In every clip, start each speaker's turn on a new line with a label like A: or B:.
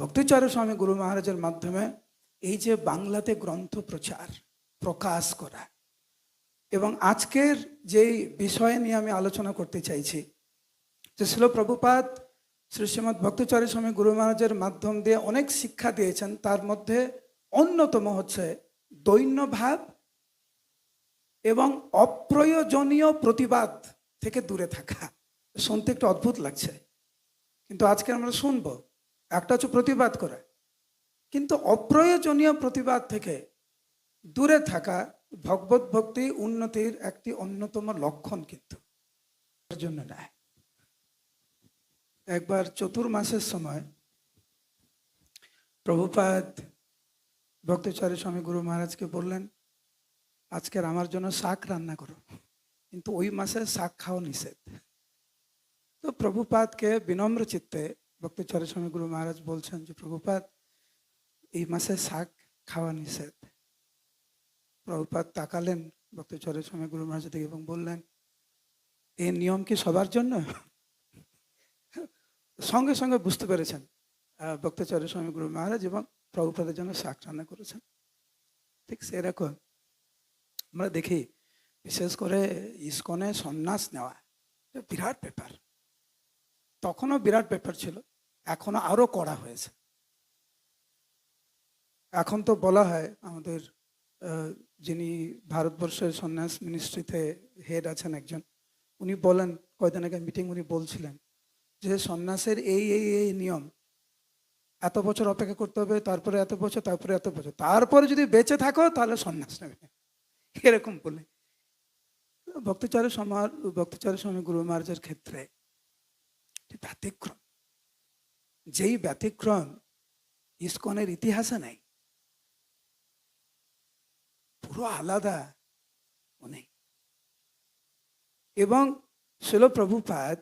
A: ভক্তিচার্য স্বামী গুরু মহারাজের মাধ্যমে এই যে বাংলাতে গ্রন্থ প্রচার প্রকাশ করা এবং আজকের যেই বিষয় নিয়ে আমি আলোচনা করতে চাইছি যে শিল প্রভুপাত শ্রী শ্রীমৎ ভক্তচারী স্বামী গুরু মহারাজের মাধ্যম দিয়ে অনেক শিক্ষা দিয়েছেন তার মধ্যে অন্যতম হচ্ছে দৈন্যভাব এবং অপ্রয়োজনীয় প্রতিবাদ থেকে দূরে থাকা শুনতে একটু অদ্ভুত লাগছে কিন্তু আজকে আমরা শুনবো একটা হচ্ছে প্রতিবাদ করা কিন্তু অপ্রয়োজনীয় প্রতিবাদ থেকে দূরে থাকা ভগবত ভক্তি উন্নতির একটি অন্যতম লক্ষণ কিন্তু জন্য নেয় একবার চতুর্মাসের সময় প্রভুপাত ভক্তাচার্য স্বামী গুরু মহারাজকে বললেন আজকের আমার জন্য শাক রান্না করো কিন্তু ওই মাসে শাক খাওয়া নিষেধ তো প্রভুপাদকে বিনম্র চিত্তে চরের স্বামী গুরু মহারাজ বলছেন যে প্রভুপাত এই মাসে শাক খাওয়া নিষেধ প্রভুপাত তাকালেন চরের স্বামী গুরু মহারাজ থেকে এবং বললেন এই নিয়ম কি সবার জন্য সঙ্গে সঙ্গে বুঝতে পেরেছেন ভক্তচরণ স্বামী গুরু মহারাজ এবং প্রভুপাতের জন্য শাক রান্না করেছেন ঠিক সেরকম আমরা দেখি বিশেষ করে ইস্কনে সন্ন্যাস নেওয়া বিরাট ব্যাপার তখনও বিরাট ব্যাপার ছিল এখনো আরো করা হয়েছে এখন তো বলা হয় আমাদের যিনি ভারতবর্ষের সন্ন্যাস মিনিস্ট্রিতে হেড আছেন একজন উনি বলেন কয়দিন আগে মিটিং উনি বলছিলেন যে সন্ন্যাসের এই এই এই নিয়ম এত বছর অপেক্ষা করতে হবে তারপরে এত বছর তারপরে এত বছর তারপরে যদি বেঁচে থাকো তাহলে সন্ন্যাস নেবে এরকম বলে ভক্তচার্য সময় ভক্তচার্য স্বামী গুরু মহারাজের ক্ষেত্রে ব্যতিক্রম যেই ব্যতিক্রম ইস্কনের ইতিহাসে নাই পুরো আলাদা অনেক এবং শিল প্রভুপাত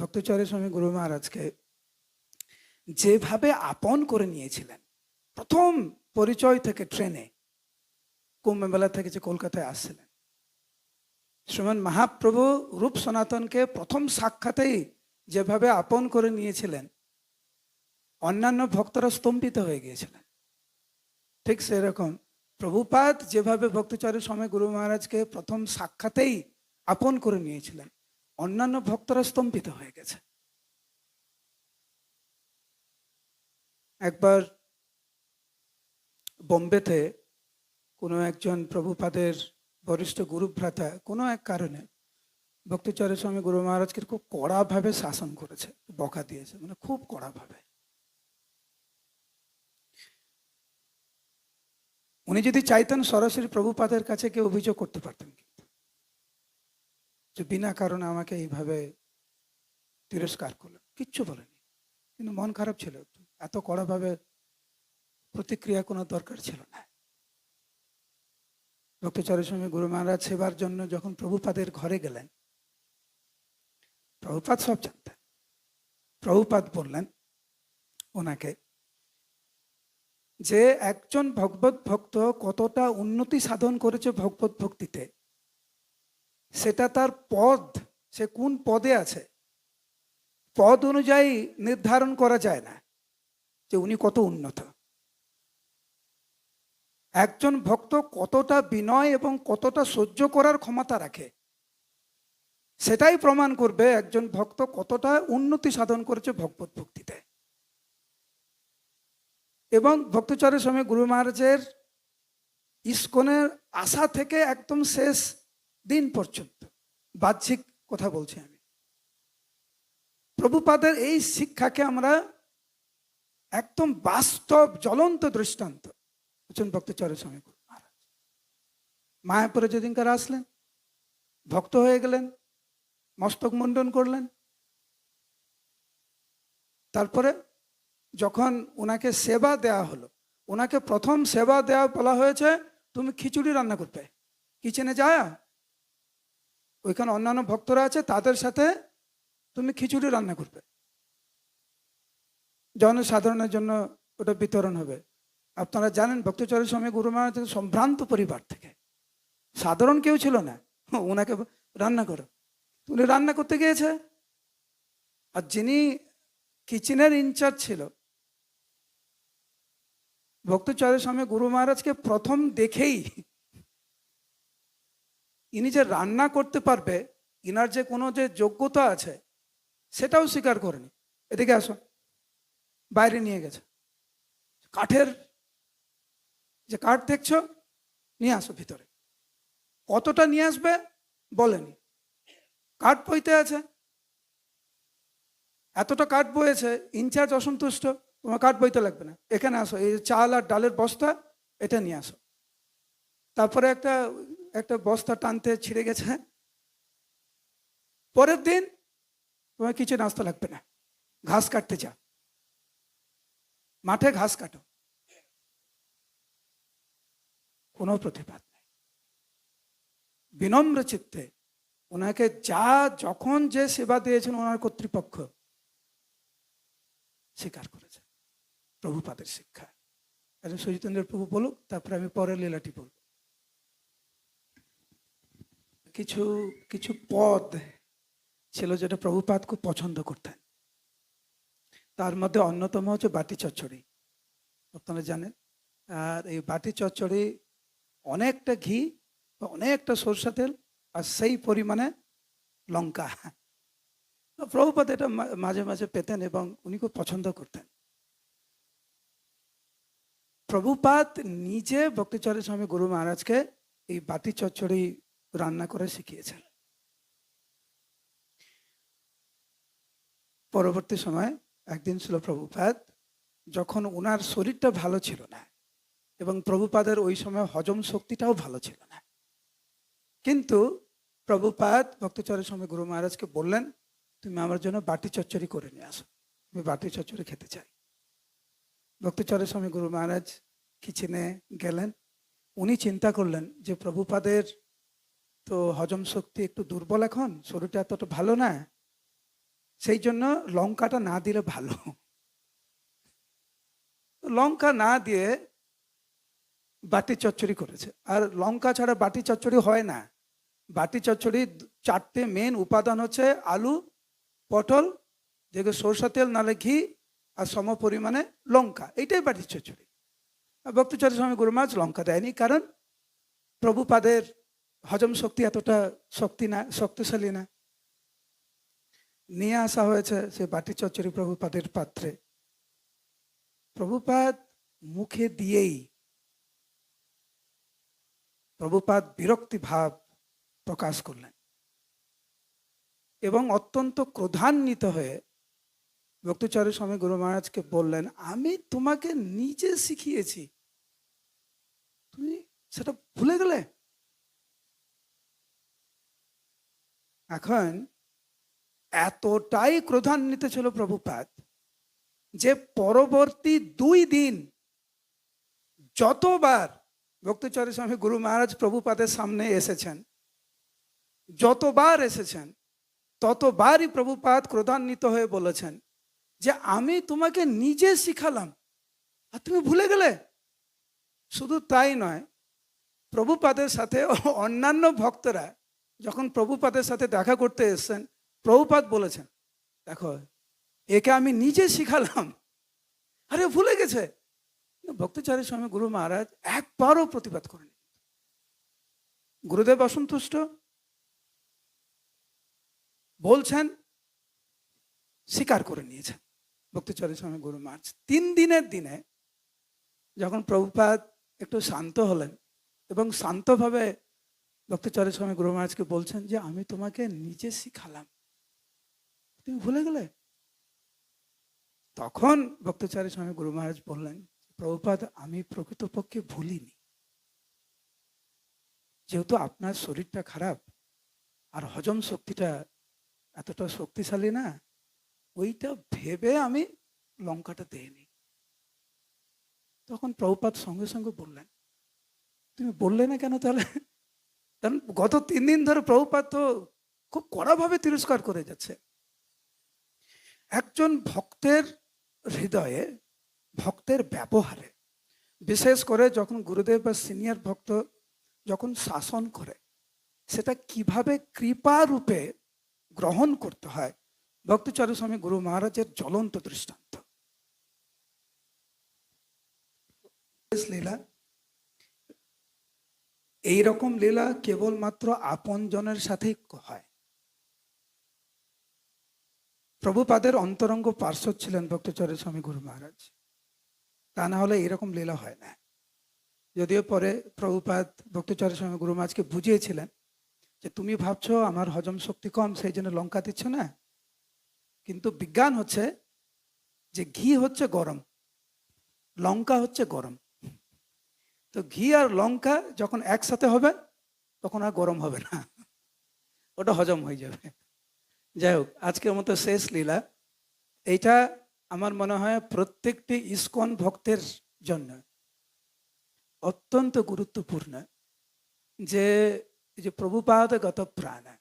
A: ভক্তচরী স্বামী গুরু মহারাজকে যেভাবে আপন করে নিয়েছিলেন প্রথম পরিচয় থেকে ট্রেনে কুম্ভমেলা থেকে যে কলকাতায় আসছিলেন শ্রীমান মহাপ্রভু রূপ সনাতনকে প্রথম সাক্ষাতেই যেভাবে আপন করে নিয়েছিলেন অন্যান্য ভক্তরা স্তম্ভিত হয়ে গিয়েছিলেন ঠিক সেরকম প্রভুপাত যেভাবে ভক্তচারের সময় গুরু মহারাজকে প্রথম সাক্ষাতেই আপন করে নিয়েছিলেন অন্যান্য ভক্তরা স্তম্ভিত হয়ে গেছে একবার বোম্বেতে কোনো একজন প্রভুপাদের বরিষ্ঠ গুরুভ্রাতা কোনো এক কারণে ভক্তচরের স্বামী গুরু মহারাজকে খুব কড়াভাবে শাসন করেছে বকা দিয়েছে মানে খুব কড়াভাবে উনি যদি চাইতেন সরাসরি প্রভুপাদের কাছে কেউ অভিযোগ করতে পারতেন কিন্তু যে বিনা কারণে আমাকে এইভাবে তিরস্কার করলো কিচ্ছু বলেনি কিন্তু মন খারাপ ছিল এত কড়াভাবে প্রতিক্রিয়া কোনো দরকার ছিল না ভক্তচারের সঙ্গে গুরু মহারাজ সেবার জন্য যখন প্রভুপাদের ঘরে গেলেন প্রভুপাত সব জানতেন প্রভুপাদ বললেন ওনাকে যে একজন ভগবত ভক্ত কতটা উন্নতি সাধন করেছে ভগবত ভক্তিতে সেটা তার পদ সে কোন পদে আছে পদ অনুযায়ী নির্ধারণ করা যায় না যে উনি কত উন্নত একজন ভক্ত কতটা বিনয় এবং কতটা সহ্য করার ক্ষমতা রাখে সেটাই প্রমাণ করবে একজন ভক্ত কতটা উন্নতি সাধন করেছে ভগবত ভক্তিতে এবং ভক্তচরের সময় গুরু মহারাজের ইস্কনের আশা থেকে একদম শেষ দিন পর্যন্ত বাহ্যিক কথা বলছি আমি প্রভুপাদের এই শিক্ষাকে আমরা একদম বাস্তব জ্বলন্ত দৃষ্টান্ত হচ্ছেন ভক্তচরের সময় গুরু মহারাজ মায়াপুরে যেদিনকার আসলেন ভক্ত হয়ে গেলেন মস্তক মন্ডন করলেন তারপরে যখন ওনাকে সেবা দেয়া হলো ওনাকে প্রথম সেবা দেয়া বলা হয়েছে তুমি খিচুড়ি রান্না করবে কিচেনে যায় ওইখানে অন্যান্য ভক্তরা আছে তাদের সাথে তুমি খিচুড়ি রান্না করবে জনসাধারণের জন্য ওটা বিতরণ হবে আপনারা জানেন ভক্তচরের স্বামী গুরু মহারাজ সম্ভ্রান্ত পরিবার থেকে সাধারণ কেউ ছিল না ওনাকে রান্না করো উনি রান্না করতে গিয়েছে আর যিনি কিচেনের ইনচার্জ ছিল ভক্তচরের স্বামী গুরু মহারাজকে প্রথম দেখেই ইনি যে রান্না করতে পারবে ইনার যে কোনো যে যোগ্যতা আছে সেটাও স্বীকার করেনি এদিকে আসো বাইরে নিয়ে গেছে কাঠের যে কাঠ দেখছ নিয়ে আসো ভিতরে কতটা নিয়ে আসবে বলেনি কাঠ বইতে আছে এতটা কাঠ বয়েছে ইনচার্জ অসন্তুষ্ট তোমার কাঠ বইতে লাগবে না এখানে আসো এই চাল আর ডালের বস্তা এটা নিয়ে আসো তারপরে একটা একটা বস্তা টানতে ছিঁড়ে গেছে পরের দিন তোমার কিছু নাস্তা লাগবে না ঘাস কাটতে যা মাঠে ঘাস কাটো কোনো প্রতিবাদ নেই বিনম্র চিত্তে ওনাকে যা যখন যে সেবা দিয়েছেন ওনার কর্তৃপক্ষ স্বীকার করেছে প্রভুপাদের শিক্ষা একজন সচিতেন্দ্র প্রভু বলুক তারপরে আমি পরের লীলাটি বলব কিছু কিছু পদ ছিল যেটা প্রভুপাত খুব পছন্দ করতেন তার মধ্যে অন্যতম হচ্ছে বাটি চচ্চড়ি আপনারা জানেন আর এই বাটি চচ্চড়ি অনেকটা ঘি অনেকটা সরষা তেল আর সেই পরিমাণে লঙ্কা প্রভুপাত এটা মাঝে মাঝে পেতেন এবং উনি খুব পছন্দ করতেন প্রভুপাত নিজে ভক্তিচরণ স্বামী গুরু মহারাজকে এই বাতি চচ্চড়ি রান্না করে শিখিয়েছেন পরবর্তী সময় একদিন ছিল প্রভুপাত যখন ওনার শরীরটা ভালো ছিল না এবং প্রভুপাদের ওই সময় হজম শক্তিটাও ভালো ছিল না কিন্তু প্রভুপাত ভক্তচরের সময় গুরু মহারাজকে বললেন তুমি আমার জন্য বাটি চচ্চড়ি করে নিয়ে আসো আমি বাটি চচ্চড়ি খেতে চাই ভক্তচরের স্বামী গুরু মহারাজ কিচেনে গেলেন উনি চিন্তা করলেন যে প্রভুপাদের তো হজম শক্তি একটু দুর্বল এখন শরীরটা এতটা ভালো না সেই জন্য লঙ্কাটা না দিলে ভালো লঙ্কা না দিয়ে বাটি চচ্চড়ি করেছে আর লঙ্কা ছাড়া বাটি চচ্চড়ি হয় না বাটি চচ্চড়ি চারটে মেন উপাদান হচ্ছে আলু পটল যেগুলো সরষা তেল নালে ঘি আর সম পরিমাণে লঙ্কা এইটাই বাটির চচ্চড়ি ভক্তচরী স্বামী গুরু মাছ লঙ্কা দেয়নি কারণ প্রভুপাদের হজম শক্তি এতটা শক্তি না শক্তিশালী না নিয়ে আসা হয়েছে সে বাটি চচ্চড়ি প্রভুপাদের পাত্রে প্রভুপাদ মুখে দিয়েই প্রভুপাদ বিরক্তি ভাব প্রকাশ করলেন এবং অত্যন্ত ক্রোধান্বিত হয়ে ভক্তচার্য স্বামী গুরু মহারাজকে বললেন আমি তোমাকে নিজে শিখিয়েছি তুমি সেটা ভুলে গেলে এখন এতটাই ক্রোধান্বিত ছিল প্রভুপাত যে পরবর্তী দুই দিন যতবার ভক্তচার্য স্বামী গুরু মহারাজ প্রভুপাদের সামনে এসেছেন যতবার এসেছেন ততবারই প্রভুপাত ক্রোধান্বিত হয়ে বলেছেন যে আমি তোমাকে নিজে শিখালাম আর তুমি ভুলে গেলে শুধু তাই নয় প্রভুপাদের সাথে অন্যান্য ভক্তরা যখন প্রভুপাদের সাথে দেখা করতে এসছেন প্রভুপাদ বলেছেন দেখো একে আমি নিজে শিখালাম আরে ভুলে গেছে ভক্তাচার্য স্বামী গুরু মহারাজ একবারও প্রতিবাদ করেন গুরুদেব অসন্তুষ্ট বলছেন স্বীকার করে নিয়েছেন ভক্তিচরণ স্বামী গুরু মার্চ তিন দিনের দিনে যখন প্রভুপাত একটু শান্ত হলেন এবং শান্তভাবে ভক্তিচরণ স্বামী গুরু মহারাজকে বলছেন যে আমি তোমাকে নিজে শিখালাম তুমি ভুলে গেলে তখন ভক্তচারের স্বামী গুরু মহারাজ বললেন প্রভুপাদ আমি প্রকৃতপক্ষে ভুলিনি যেহেতু আপনার শরীরটা খারাপ আর হজম শক্তিটা এতটা শক্তিশালী না ওইটা ভেবে আমি লঙ্কাটা দেয়নি তখন প্রভুপাত সঙ্গে সঙ্গে বললেন তুমি বললে না কেন তাহলে কারণ গত তিন দিন ধরে প্রভুপাত তো খুব কড়াভাবে তিরস্কার করে যাচ্ছে একজন ভক্তের হৃদয়ে ভক্তের ব্যবহারে বিশেষ করে যখন গুরুদেব বা সিনিয়র ভক্ত যখন শাসন করে সেটা কিভাবে কৃপা রূপে গ্রহণ করতে হয় ভক্তচারু স্বামী গুরু মহারাজের জ্বলন্ত দৃষ্টান্ত লীলা এইরকম লীলা কেবলমাত্র আপন জনের সাথেই হয় প্রভুপাদের অন্তরঙ্গ পার্শ্ব ছিলেন ভক্তচরের স্বামী গুরু মহারাজ তা না হলে এইরকম লীলা হয় না যদিও পরে প্রভুপাদ ভক্তচরের স্বামী গুরু মহারাজকে বুঝিয়েছিলেন যে তুমি ভাবছো আমার হজম শক্তি কম সেই জন্য লঙ্কা দিচ্ছ না কিন্তু বিজ্ঞান হচ্ছে যে ঘি হচ্ছে গরম লঙ্কা হচ্ছে গরম তো ঘি আর লঙ্কা যখন একসাথে হবে তখন আর গরম হবে না ওটা হজম হয়ে যাবে যাই হোক আজকের মতো শেষ লীলা এইটা আমার মনে হয় প্রত্যেকটি ইস্কন ভক্তের জন্য অত্যন্ত গুরুত্বপূর্ণ যে যে প্রভুপাদ গত প্রাণা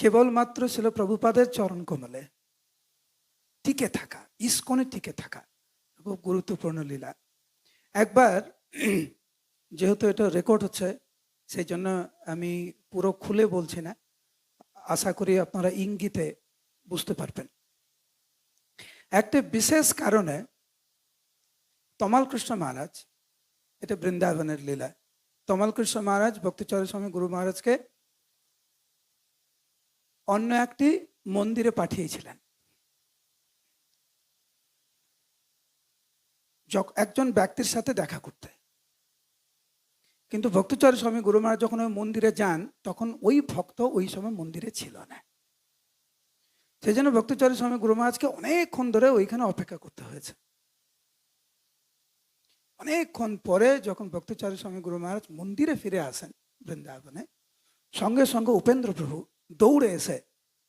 A: কেবলমাত্র ছিল প্রভুপাদের চরণ কমলে টিকে থাকা ইস্কনে টিকে থাকা খুব গুরুত্বপূর্ণ লীলা একবার যেহেতু এটা রেকর্ড হচ্ছে সেই জন্য আমি পুরো খুলে বলছি না আশা করি আপনারা ইঙ্গিতে বুঝতে পারবেন একটা বিশেষ কারণে তমাল কৃষ্ণ মহারাজ এটা বৃন্দাবনের লীলা তমাল কৃষ্ণ মহারাজ ভক্তিচরণ স্বামী গুরু মহারাজকে অন্য একটি মন্দিরে পাঠিয়েছিলেন একজন ব্যক্তির সাথে দেখা করতে কিন্তু ভক্তচার্য স্বামী গুরু মহারাজ যখন ওই মন্দিরে যান তখন ওই ভক্ত ওই সময় মন্দিরে ছিল না সেই জন্য ভক্তচার্য স্বামী গুরু মহারাজকে অনেকক্ষণ ধরে ওইখানে অপেক্ষা করতে হয়েছে অনেকক্ষণ পরে যখন ভক্তচার্য স্বামী গুরু মহারাজ মন্দিরে ফিরে আসেন বৃন্দাবনে সঙ্গে সঙ্গে উপেন্দ্র প্রভু দৌড়ে এসে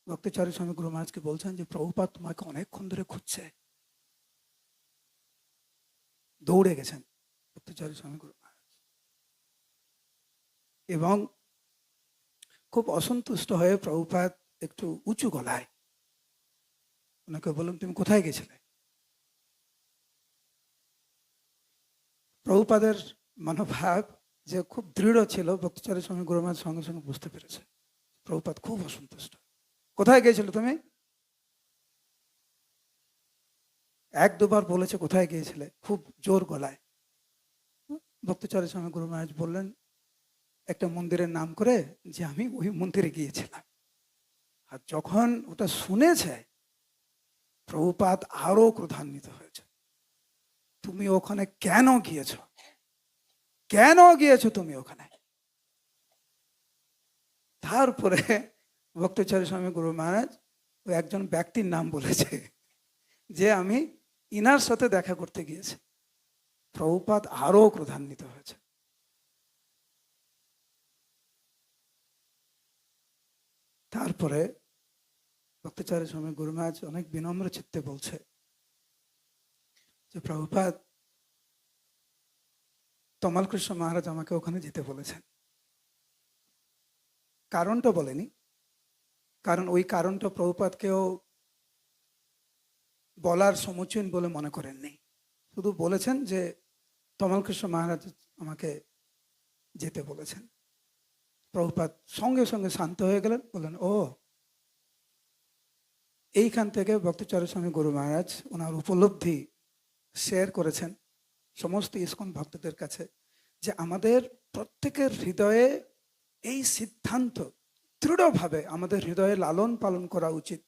A: ভক্তাচার্য স্বামী গুরু মহারাজকে বলছেন যে প্রভুপাত তোমাকে অনেকক্ষণ ধরে খুঁজছে দৌড়ে গেছেন ভক্তাচার্য স্বামী গুরু মহারাজ এবং খুব অসন্তুষ্ট হয়ে প্রভুপাত একটু উঁচু গলায় ওনাকে বললাম তুমি কোথায় গেছিলে প্রভুপাদের মনোভাব যে খুব দৃঢ় ছিল ভক্তাচার্য স্বামী গুরু মহারাজ সঙ্গে সঙ্গে বুঝতে পেরেছে প্রভুপাত খুব অসন্তুষ্ট কোথায় গিয়েছিল তুমি এক দুবার বলেছে কোথায় গিয়েছিলে খুব জোর গলায় ভক্তচরণ স্বামী গুরু মহারাজ বললেন একটা মন্দিরের নাম করে যে আমি ওই মন্দিরে গিয়েছিলাম আর যখন ওটা শুনেছে প্রভুপাত আরো ক্রধান্বিত হয়েছে তুমি ওখানে কেন গিয়েছ কেন গিয়েছো তুমি ওখানে তারপরে ভক্তচারী স্বামী গুরু মহারাজ ও একজন ব্যক্তির নাম বলেছে যে আমি ইনার সাথে দেখা করতে গিয়েছি প্রভুপাত আরও ক্রধান্বিত হয়েছে তারপরে ভক্তাচার্য স্বামী গুরু মহারাজ অনেক বিনম্র চিত্তে বলছে যে প্রভুপাত তমাল কৃষ্ণ মহারাজ আমাকে ওখানে যেতে বলেছেন কারণটা বলেনি কারণ ওই কারণটা প্রভুপাতকেও বলার সমুচীন বলে মনে করেননি শুধু বলেছেন যে তমলকৃষ্ণ মহারাজ আমাকে যেতে বলেছেন প্রভুপাত সঙ্গে সঙ্গে শান্ত হয়ে গেলেন বললেন ও এইখান থেকে ভক্তচরণ স্বামী গুরু মহারাজ ওনার উপলব্ধি শেয়ার করেছেন সমস্ত ইস্কন ভক্তদের কাছে যে আমাদের প্রত্যেকের হৃদয়ে এই সিদ্ধান্ত দৃঢ়ভাবে আমাদের হৃদয়ে লালন পালন করা উচিত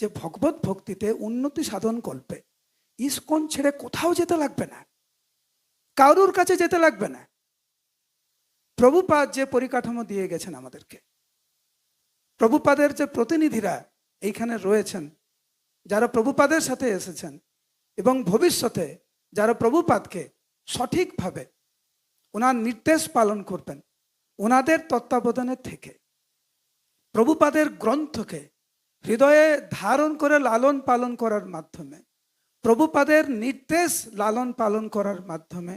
A: যে ভগবত ভক্তিতে উন্নতি সাধন কল্পে ইস্কন ছেড়ে কোথাও যেতে লাগবে না কারুর কাছে যেতে লাগবে না প্রভুপাদ যে পরিকাঠামো দিয়ে গেছেন আমাদেরকে প্রভুপাদের যে প্রতিনিধিরা এইখানে রয়েছেন যারা প্রভুপাদের সাথে এসেছেন এবং ভবিষ্যতে যারা প্রভুপাদকে সঠিকভাবে ওনার নির্দেশ পালন করবেন ওনাদের তত্ত্বাবধানের থেকে প্রভুপাদের গ্রন্থকে হৃদয়ে ধারণ করে লালন পালন করার মাধ্যমে প্রভুপাদের নির্দেশ লালন পালন করার মাধ্যমে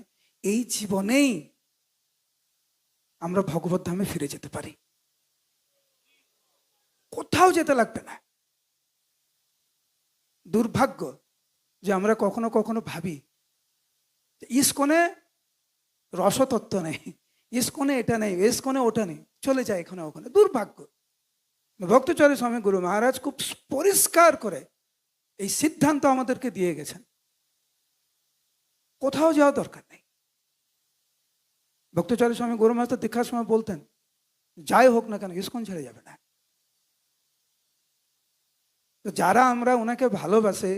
A: এই জীবনেই আমরা ভগবত ধামে ফিরে যেতে পারি কোথাও যেতে লাগবে না দুর্ভাগ্য যে আমরা কখনো কখনো ভাবি ইস্কনে রসতত্ত্ব নেই ইস্কনে এটা নেই ইস্কনে ওটা নেই চলে যায় এখানে ওখানে দুর্ভাগ্য ভক্তচরী স্বামী গুরু মহারাজ খুব পরিষ্কার করে এই সিদ্ধান্ত আমাদেরকে দিয়ে গেছেন কোথাও যাওয়া দরকার নেই ভক্তচরী স্বামী গুরু মহারাজ দেখার দীক্ষার সময় বলতেন যাই হোক না কেন ইস্কন ছেড়ে যাবে না তো যারা আমরা ওনাকে ভালোবাসে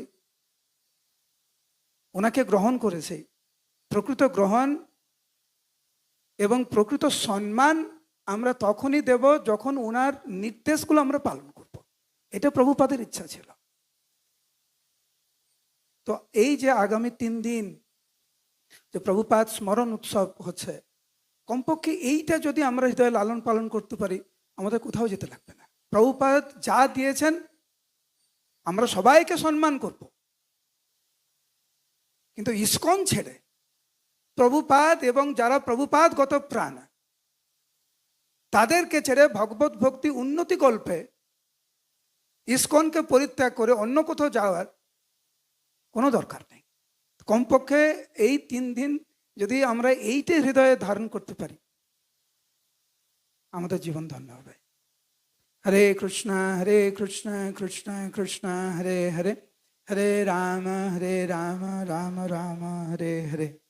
A: ওনাকে গ্রহণ করেছে প্রকৃত গ্রহণ এবং প্রকৃত সম্মান আমরা তখনই দেব যখন ওনার নির্দেশগুলো আমরা পালন করব এটা প্রভুপাদের ইচ্ছা ছিল তো এই যে আগামী তিন দিন যে প্রভুপাদ স্মরণ উৎসব হচ্ছে কমপক্ষে এইটা যদি আমরা হৃদয়ে লালন পালন করতে পারি আমাদের কোথাও যেতে লাগবে না প্রভুপাদ যা দিয়েছেন আমরা সবাইকে সম্মান করব কিন্তু ইস্কন ছেড়ে প্রভুপাদ এবং যারা গত প্রাণ তাদেরকে ছেড়ে ভগবত ভক্তি উন্নতি গল্পে ইস্কনকে পরিত্যাগ করে অন্য কোথাও যাওয়ার কোনো দরকার নেই কমপক্ষে এই তিন দিন যদি আমরা এইটে হৃদয়ে ধারণ করতে পারি আমাদের জীবন ধন্য হবে হরে কৃষ্ণ হরে কৃষ্ণ কৃষ্ণ কৃষ্ণ হরে হরে হরে রাম হরে রাম রাম রাম হরে হরে